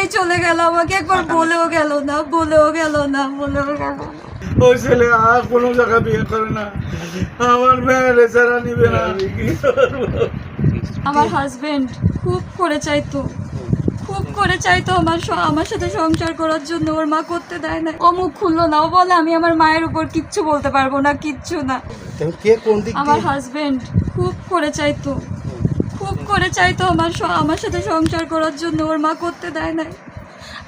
নিজেই চলে গেল আমাকে একবার বলেও গেল না বলেও গেল না বলেও গেল ওই ছেলে আর কোনো জায়গা বিয়ে করে না। আমার মেয়ের ছাড়া নিবে না। আমি আমার হাজবেন্ড খুব করে চাইতো খুব করে চাইতো আমার আমার সাথে সংসার করার জন্য ওর মা করতে দেয় না ও মুখ খুললো না ও বলে আমি আমার মায়ের উপর কিচ্ছু বলতে পারব না কিচ্ছু না। এখন কে কোন দিক আমার হাজবেন্ড খুব করে চাইতো খুব করে চাইতো আমার আমার সাথে সংসার করার জন্য। ওর মা করতে দেয় নাই।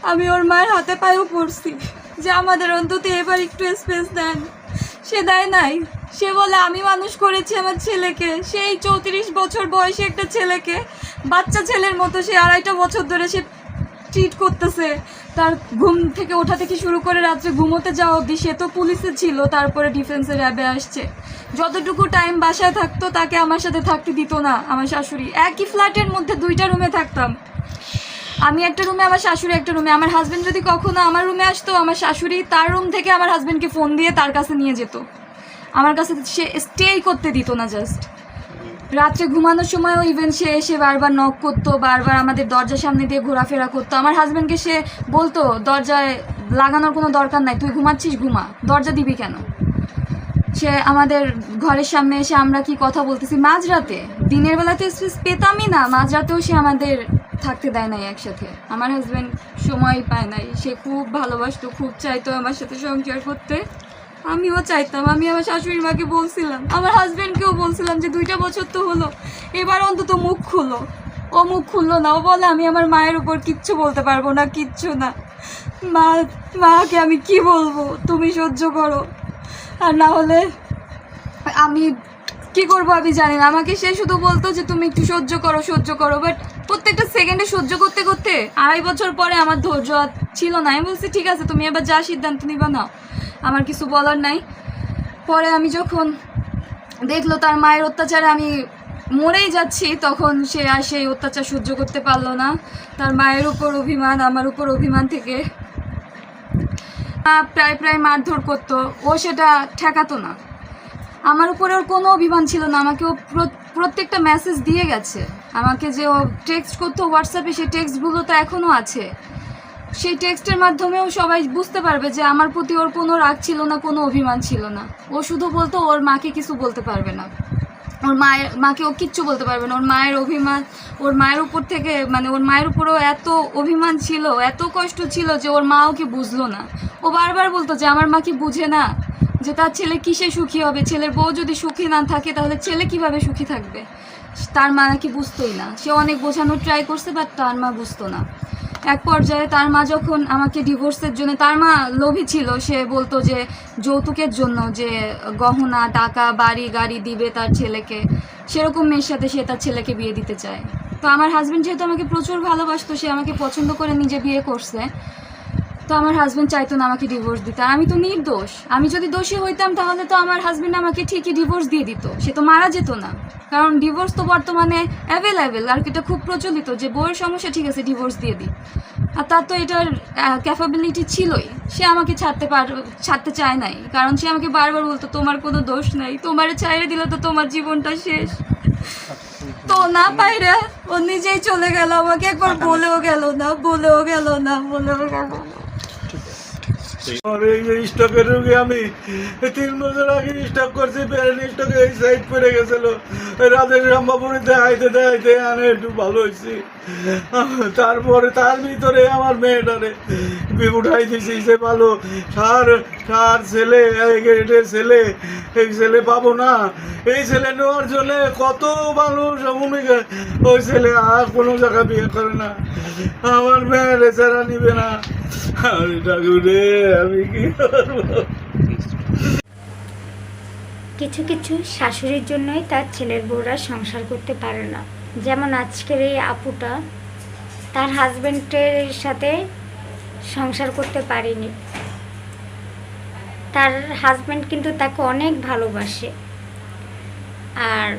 আমি ওর মায়ের হাতে পায়েও পড়ছি। যে আমাদের অন্তত এবার একটু স্পেস দেন। সে দেয় নাই। সে বলে, আমি মানুষ করেছি আমার ছেলেকে। সেই চৌত্রিশ বছর বয়সী একটা ছেলেকে, বাচ্চা ছেলের মতো সে আড়াইটা বছর ধরে সে ট্রিট করতেছে। তার ঘুম থেকে ওঠা থেকে শুরু করে রাত্রে ঘুমোতে যাওয়া অবধি সে তো পুলিশে ছিল, তারপরে ডিফেন্সের র্যাবে আসছে। যতটুকু টাইম বাসায় থাকতো, তাকে আমার সাথে থাকতে দিত না, আমার শাশুড়ি। একই ফ্ল্যাটের মধ্যে দুইটা রুমে থাকতাম। আমি একটা রুমে আমার শাশুড়ি একটা রুমে আমার হাজব্যান্ড যদি কখনো আমার রুমে আসতো, আমার শাশুড়ি তার রুম থেকে আমার হাজবেন্ডকে ফোন দিয়ে তার কাছে নিয়ে যেত। আমার কাছে সে স্টেই করতে দিত না জাস্ট রাত্রে ঘুমানোর সময়ও ইভেন সে এসে বারবার নক করতো, বারবার আমাদের দরজার সামনে দিয়ে ঘোরাফেরা করতো। আমার হাজব্যান্ডকে সে বলতো, দরজায় লাগানোর কোনো দরকার নাই, তুই ঘুমাচ্ছিস, ঘুমা। দরজা দিবি কেন? সে আমাদের ঘরের সামনে এসে আমরা কি কথা বলতেছি? মাঝরাতে, দিনের বেলাতে স্পেস পেতামই না, মাঝরাতেও সে আমাদের থাকতে দেয় নাই একসাথে। আমার হাজব্যান্ড সময় পায় নাই, সে খুব ভালোবাসতো, খুব চাইতো আমার সাথে সংসার করতে। আমিও চাইতাম, আমি আমার শাশুড়ির মাকে বলছিলাম, আমার হাজব্যান্ডকেও বলছিলাম যে দুইটা বছর তো হলো, এবার অন্তত মুখ খুলো। ও মুখ খুললো না, ও বলে, আমি আমার মায়ের উপর কিচ্ছু বলতে পারব না, কিচ্ছু না। মা, মাকে আমি কি বলব? তুমি সহ্য করো। আর না হলে আমি কি করব আমি জানি না। আমাকে সে শুধু বলতো যে, তুমি একটু সহ্য করো সহ্য করো। বাট প্রত্যেকটা সেকেন্ডে সহ্য করতে করতে আড়াই বছর পরে আমার ধৈর্য ছিল না। আমি বলছি, ঠিক আছে, তুমি এবার যা সিদ্ধান্ত নিবা না আমার কিছু বলার নাই। পরে আমি যখন দেখল তার মায়ের অত্যাচারে আমি মরেই যাচ্ছি, তখন সে আর সেই অত্যাচার সহ্য করতে পারল না। তার মায়ের উপর অভিমান, আমার উপর অভিমান থেকে প্রায় প্রায় মারধর করতো। ও সেটা ঠেকাতো না। আমার উপরে ওর কোনো অভিমান ছিল না। আমাকে ও প্র- প্রত্যেকটা মেসেজ দিয়ে গেছে। আমাকে যে ও টেক্সট করতো হোয়াটসঅ্যাপে সেই টেক্সটগুলো তো এখনও আছে। সেই টেক্সটের মাধ্যমেও সবাই বুঝতে পারবে যে আমার প্রতি ওর কোনো রাগ ছিল না, কোনো অভিমান ছিল না। ও শুধু বলতো ওর মাকে কিছু বলতে পারবে না। ওর মায়ের, মাকে ও কিচ্ছু বলতে পারবে না। ওর মায়ের অভিমান, ওর মায়ের উপর থেকে মানে ওর মায়ের উপরেও এত অভিমান ছিল, এত কষ্ট ছিল যে ওর মা ওকে বুঝলো না। ও বারবার বলতো যে আমার মা কি বুঝে না যে তার ছেলে কিসে সুখী হবে? ছেলের বউ যদি সুখী না থাকে তাহলে ছেলে কীভাবে সুখী থাকবে? তার মা নাকি বুঝতোই না। সে অনেক বোঝানোর ট্রাই করছে বাট তার মা বুঝতো না। এক পর্যায়ে তার মা যখন আমাকে ডিভোর্সের জন্য, তার মা লোভী ছিল, সে বলতো যে যৌতুকের জন্য যে গহনা, টাকা, বাড়ি, গাড়ি দিবে তার ছেলেকে। সেরকম মেয়ের সাথে সে তার ছেলেকে বিয়ে দিতে চায়। তো আমার হাজব্যান্ড যেহেতু আমাকে প্রচুর ভালোবাসতো, সে আমাকে পছন্দ করে নিজে বিয়ে করছে। তো আমার হাজব্যান্ড চাইতো না আমাকে ডিভোর্স দিতে। আর আমি তো নির্দোষ। আমি যদি দোষী হইতাম, তাহলে তো আমার হাজব্যান্ড আমাকে ঠিকই ডিভোর্স দিয়ে দিত। সে তো মারা যেত না। কারণ ডিভোর্স তো বর্তমানে অ্যাভেলেবেল আর কি এটা খুব প্রচলিত যে বউয়ের সমস্যা, ঠিক আছে ডিভোর্স দিয়ে দিই। আর তার তো এটার ক্যাপাবিলিটি ছিলই। সে আমাকে ছাড়তে পার, ছাড়তে চায় নাই। কারণ সে আমাকে বারবার বলতো, তোমার কোনো দোষ নাই। তোমার ছাইড়ে দিলে তো তোমার জীবনটা শেষ। তো না পাইরা ও নিজেই চলে গেল আমাকে। একবার বলেও গেল না, বলেও গেল না, বলেও গেল না। এই আমি তিন বছর আগে স্টক করছি স্টকে এই সাইড দেখাইতে একটু ভালো হয়েছি তারপরে তার ভিতরে আমার মেয়েটারে উঠাই দিছি, সে ভালো। সার সার ছেলে ছেলে, এই ছেলে পাবো না। এই ছেলে নেওয়ার জন্য কত মানুষ ভূমিকা। ওই ছেলে আর কোনো জায়গা বিয়ে করে না। আমার মেয়ের ছাড়া নিবে না। কিছু কিছু শাশুড়ির জন্যই তার ছেলের বউরা সংসার করতে পারে না। যেমন আজকের এই আপুটা তার হাজবেন্ডের সাথে সংসার করতে পারেনি। তার হাজবেন্ড কিন্তু তাকে অনেক ভালোবাসে। আর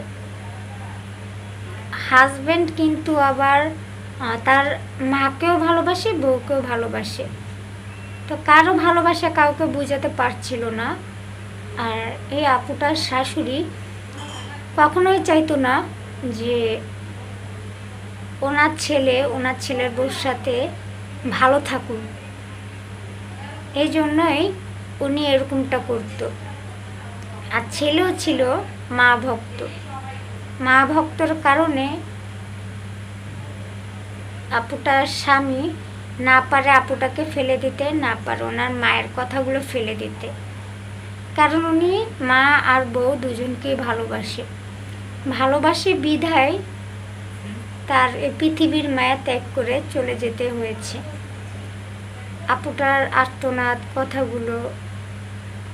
হাজবেন্ড কিন্তু আবার তার মাকেও ভালোবাসে, বউকেও ভালোবাসে। তো কারও ভালোবাসা কাউকে বোঝাতে পারছিল না। আর এই আপুটার শাশুড়ি কখনোই চাইতো না যে ওনার ছেলে, ওনার ছেলের বউর সাথে ভালো থাকুন এই জন্যই উনি এরকমটা করতো। আর ছেলেও ছিল মা ভক্ত। মা ভক্তর কারণে আপুটার স্বামী না পারে আপুটাকে ফেলে দিতে, না পারে ওনার মায়ের কথাগুলো ফেলে দিতে। কারণ উনি মা আর বউ দুজনকেই ভালোবাসে। ভালোবাসে বিধায় তার পৃথিবীর মায়া ত্যাগ করে চলে যেতে হয়েছে। আপুটার আর্তনাদ, কথাগুলো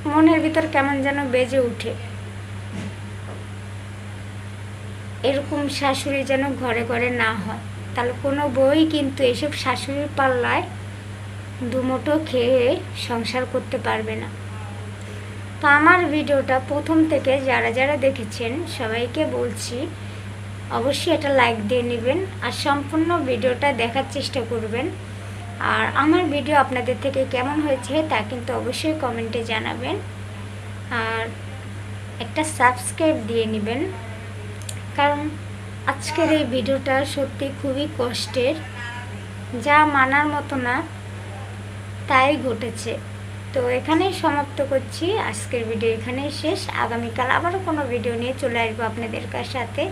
মনের ভিতর কেমন যেন বেজে ওঠে। এরকম শাশুড়ি যেন ঘরে ঘরে না হয়। তাহলে কোনো বই কিন্তু এসব শাশুড়ির পাল্লায় দুমোটো খেয়ে সংসার করতে পারবে না। তো আমার ভিডিওটা প্রথম থেকে যারা যারা দেখেছেন সবাইকে বলছি অবশ্যই এটা লাইক দিয়ে নেবেন আর সম্পূর্ণ ভিডিওটা দেখার চেষ্টা করবেন। আর আমার ভিডিও আপনাদের থেকে কেমন হয়েছে তা কিন্তু অবশ্যই কমেন্টে জানাবেন। আর একটা সাবস্ক্রাইব দিয়ে নেবেন। কারণ আজকের এই ভিডিওটা সত্যি খুবই কষ্টের, যা মানার মতো না, তাই ঘটেছে। তো এখানেই সমাপ্ত করছি। আজকের ভিডিও এখানেই শেষ। আগামীকাল আবারও কোনো ভিডিও নিয়ে চলে আসব আপনাদের সাথে।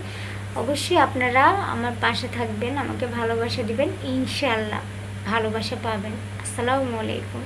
অবশ্যই আপনারা আমার পাশে থাকবেন, আমাকে ভালোবাসা দিবেন। ইনশাল্লাহ ভালোবাসা পাবেন। আসসালামু আলাইকুম।